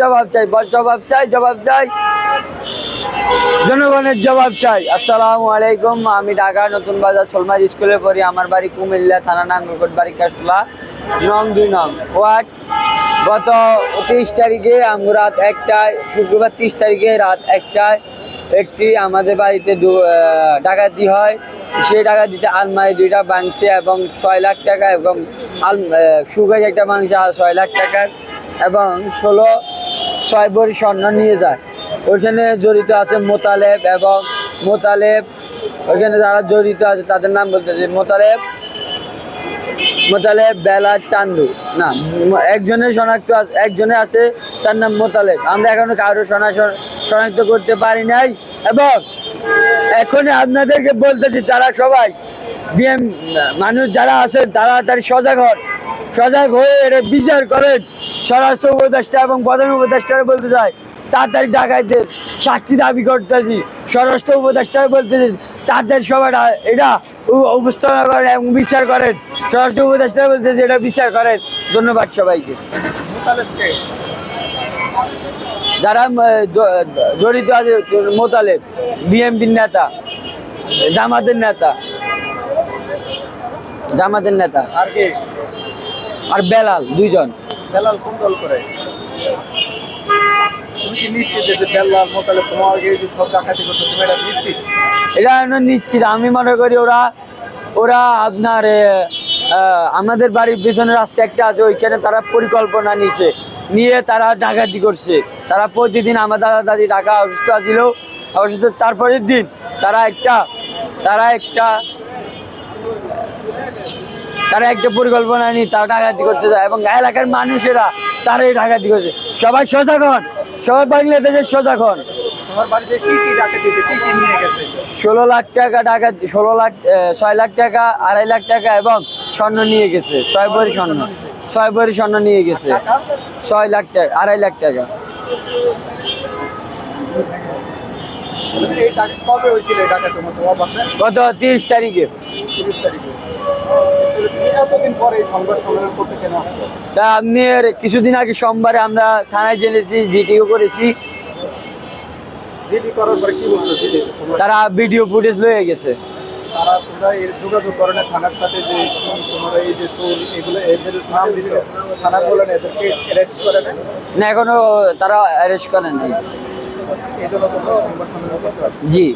জবাব চাই জবাব চাই জবাব চাই। জনগণের জবাব চাই। আসসালামু আলাইকুম, আমি ঢাকা নতুন বাজার ছলমাজ স্কুলে পড়ি। আমার বাড়ি কুমিল্লা, থানা নাঙ্গলকোট বাড়ি কাশলা নং দুই নং। ওয়ার্ড, গত তিরিশ তারিখে আমরা রাত একটায়, শুক্রবার তিরিশ তারিখে, রাত একটায় একটি আমাদের বাড়িতে ডাকাতি হয়। সেই ডাকাতিতে আলমারি দুইটা ভাঙছে এবং ছয় লাখ টাকা এবং আল সুগাজ একটা ভাঙছে, আর ছয় লাখ টাকার। এবং ষোলো ছয় ভরি স্বর্ণ নিয়ে যায়। ওইখানে জড়িত আছে মোতালেব এবং মোতালেব, ওইখানে যারা জড়িত আছে তাদের নাম বলতেছে মোতালেব মোতালেব বেলা চান্দু। না একজনের শনাক্ত একজনে আছে, তার নাম মোতালেব। আমরা এখনও কারও শনা- শনাক্ত করতে পারি নাই এবং এখন আপনাদেরকে বলতেছি তারা সবাই বিএম, মানুষ যারা আছেন তারা তার সজাগ হন। সজাগ হয়ে এটা বিচার করেন। স্বরাষ্ট্র উপদেষ্টা এবং প্রধান উপদেষ্টারা বলতে চায় তাড়াতাড়ি ডাকাইতে শাস্তি দাবি করতেছি। স্বরাষ্ট্র উপদেষ্টারা বলতেছি তাদের সবাই এটা উপস্থাপনা করেন এবং বিচার করেন। স্বরাষ্ট্র উপদেষ্টারা বলতেছি এটা বিচার করেন। ধন্যবাদ সবাইকে। যারা জড়িত আছে মোতালেব বিএমপির নেতা জামাতের নেতা। জামাতের নেতা। আর বেলাল দুইজন। কোন দল করে? এটা নিশ্চিত? আমি মনে করি ওরা ওরা আপনার আমাদের বাড়ির পিছনে রাস্তা একটা আছে, ওইখানে তারা পরিকল্পনা নিছে নিয়ে তারা ডাকাতি করছে। তারা প্রতিদিন আমার দাদা দাদি ঢাকা অসুস্থ আছিল অসুস্থ, তারপরের দিন তারা একটা তারা একটা তারা একটা পরিকল্পনা নিয়ে তারা ডাকাতি করতে যায় এবং এলাকার মানুষেরা তারাই ডাকাতি করছে। সবাই সজাগ হন। সবাই বাংলাদেশের সজাগ হন। ডাকাতি ষোলো লাখ টাকা টাকা ষোলো লাখ ছয় লাখ টাকা আড়াই লাখ টাকা এবং স্বর্ণ নিয়ে গেছে। ছয় ভরি স্বর্ণ। ছয় ভরি স্বর্ণ নিয়ে গেছে। ছয় লাখ টাকা আড়াই লাখ টাকা। এই এই ডাকাতি গত তিরিশ তারিখে। তিরিশ তারিখে। তাহলে তুমি এতদিন পরে এই সংঘর্ষ সংগ্রাম করতে কেন আসছো তা আপনি এর কিছুদিন আগে সোমবারে আমরা থানায় জেনেছি জিটিও করেছি। তারা ভিডিও ফুটেজ লয়ে গেছে। করে না করে এখনও তারা অ্যারেস্ট নাই। পারছ জি।